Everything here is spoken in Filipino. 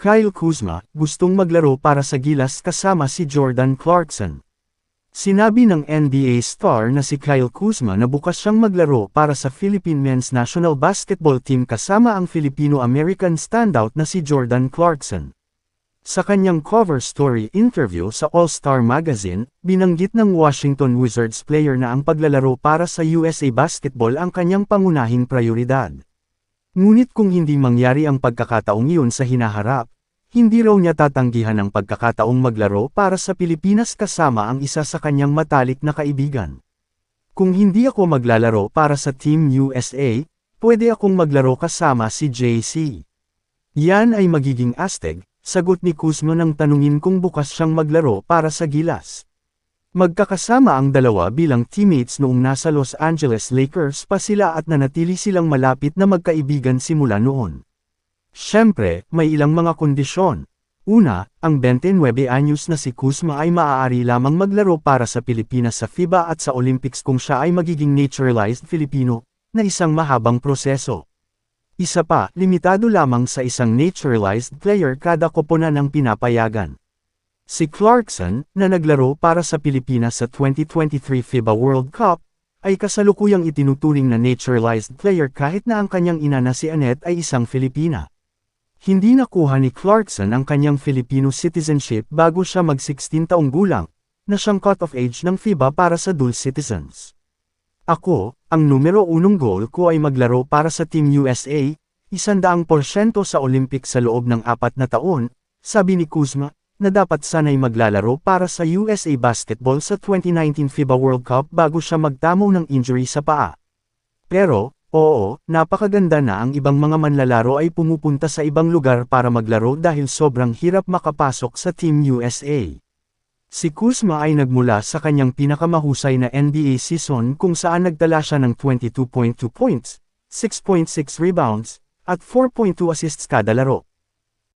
Kyle Kuzma, gustong maglaro para sa Gilas kasama si Jordan Clarkson. Sinabi ng NBA star na si Kyle Kuzma na bukas siyang maglaro para sa Philippine Men's National Basketball Team kasama ang Filipino-American standout na si Jordan Clarkson. Sa kanyang cover story interview sa All-Star Magazine, binanggit ng Washington Wizards player na ang paglalaro para sa USA Basketball ang kanyang pangunahing prioridad. Ngunit kung hindi mangyari ang pagkakataong iyon sa hinaharap, hindi raw niya tatanggihan ang pagkakataong maglaro para sa Pilipinas kasama ang isa sa kanyang matalik na kaibigan. Kung hindi ako maglalaro para sa Team USA, pwede akong maglaro kasama si JC. Yan ay magiging astig, sagot ni Kuzma nang tanungin kung bukas siyang maglaro para sa Gilas. Magkakasama ang dalawa bilang teammates noong nasa Los Angeles Lakers pa sila at nanatili silang malapit na magkaibigan simula noon. Siyempre, may ilang mga kondisyon. Una, ang 29 anyos na si Kuzma ay maaari lamang maglaro para sa Pilipinas sa FIBA at sa Olympics kung siya ay magiging naturalized Filipino, na isang mahabang proseso. Isa pa, limitado lamang sa isang naturalized player kada koponan ang pinapayagan. Si Clarkson, na naglaro para sa Pilipinas sa 2023 FIBA World Cup, ay kasalukuyang itinuturing na naturalized player kahit na ang kanyang ina na si Annette ay isang Filipina. Hindi nakuha ni Clarkson ang kanyang Filipino citizenship bago siya mag-16 taong gulang, na siyang cut-off age ng FIBA para sa dual citizens. Ako, ang numero unong goal ko ay maglaro para sa Team USA, isandaang porsyento sa Olympics sa loob ng apat na taon, sabi ni Kuzma, na dapat sanay maglalaro para sa USA Basketball sa 2019 FIBA World Cup bago siya magtamo ng injury sa paa. Pero, oo, napakaganda na ang ibang mga manlalaro ay pumupunta sa ibang lugar para maglaro dahil sobrang hirap makapasok sa Team USA. Si Kuzma ay nagmula sa kanyang pinakamahusay na NBA season kung saan nagtala siya ng 22.2 points, 6.6 rebounds, at 4.2 assists kada laro.